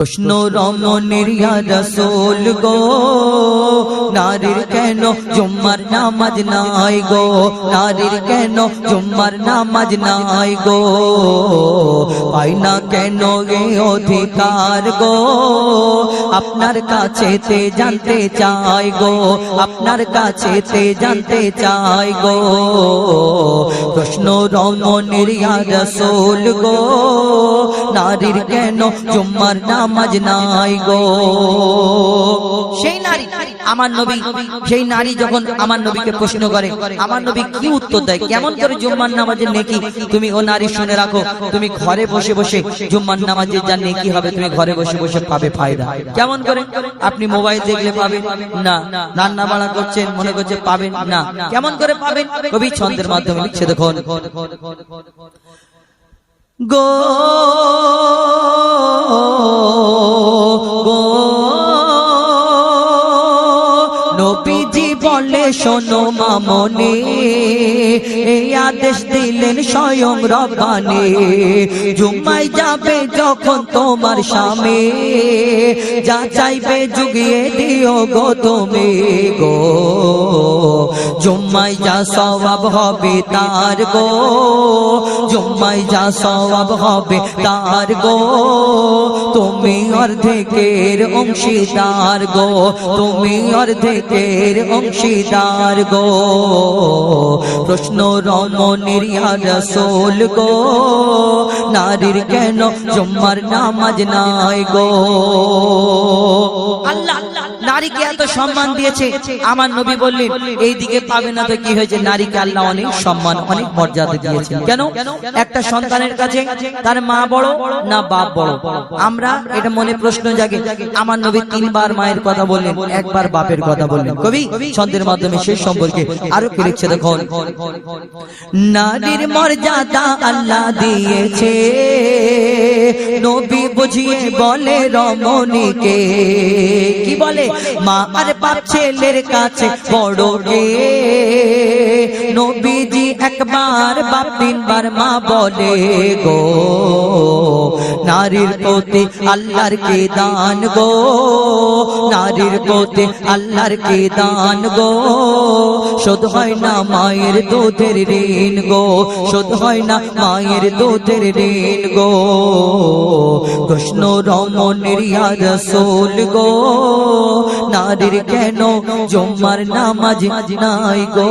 প্রশ্ন রমণের রসোল গো। নারীর কেন জুম্মার নামাজ নাই গো? নারীর কেন জুম্মার নামাজ নাই গো? পাই না কেন এ অধিকার গো? আপনার কাছে তে জানতে চাই গো। আপনার কাছে তে জানতে চাই গো। প্রশ্ন রমণের রসোল গো। নারীর কেন জুম্মার নামাজ নাই গো? সেই নারী, আমার নবী, সেই নারী যখন আমার নবীকে প্রশ্ন করে, আমার নবী কি উত্তর দেয়? কেমন করে জুম্মার নামাজের নেকি? তুমি ও নারী শুনে রাখো, তুমি ঘরে বসে বসে জুম্মার নামাজের যা নেকি হবে, তুমি ঘরে বসে বসে পাবে ফায়দা। কেমন করে? আপনি মোবাইল দেখলে পাবেন? না। রান্না বাড়া করছেন, মনে করছে পাবেন? না। কেমন করে পাবেন? কবি ছন্দের মাধ্যমে লিখছে, দেখুন। গো বলে শোনো মামনে, এই আদেশ দিলেন স্বয়ং রব্বানে। জুম্মাই যাবে যখন তোমার স্বামী যা চাইবে যুগিয়ে দিও গো তুমি গো। জুম্মাই যা সওয়াব হবে তার গো জুম্মাই যা সওয়াব হবে তার গো। তুমি অর্ধেকের অংশীদার গো, তুমি অর্ধেকের অংশীদার গো প্রশ্ন রমণীর রসোল গো নারীর কেন জম্মার নামাজ নাই গো? আল্লাহ নারীকে এত সম্মান দিয়েছে। আমার নবী বললেন, এই দিকে পাবে না তো কি হয়েছে? নারীকে আল্লাহ অনেক সম্মান, অনেক মর্যাদা দিয়েছেন। কেন? একটা সন্তানের কাছে তার মা বড় না বাপ বড়? আমরা এটা মনে প্রশ্ন জাগে। আমার নবী তিনবার মায়ের কথা বললেন, একবার বাপের কথা বললেন। কবি, ছন্দের মাধ্যমে সেই সম্পর্কে আরও কি লিখছে দেখুন? নারীর মর্যাদা আল্লাহ দিয়েছে। নবী বুঝিয়ে বলে রমণীকে। বলে, মা আর বাপ ছেলের কাছে বড় রে নবীজি একবার বাপ তিনবার মা বলে গো নারীর প্রতি আল্লাহর কে দান গো? নারীর প্রতি আল্লাহর কে দান গো? শোধ হয় না মায়ের দুধের ঋণ গো? শোধ হয় না মায়ের দুধের ঋণ গো? কৃষ্ণ রমণের রসোল গো, নারীর কেন জম্মার নামাজ নাই গো?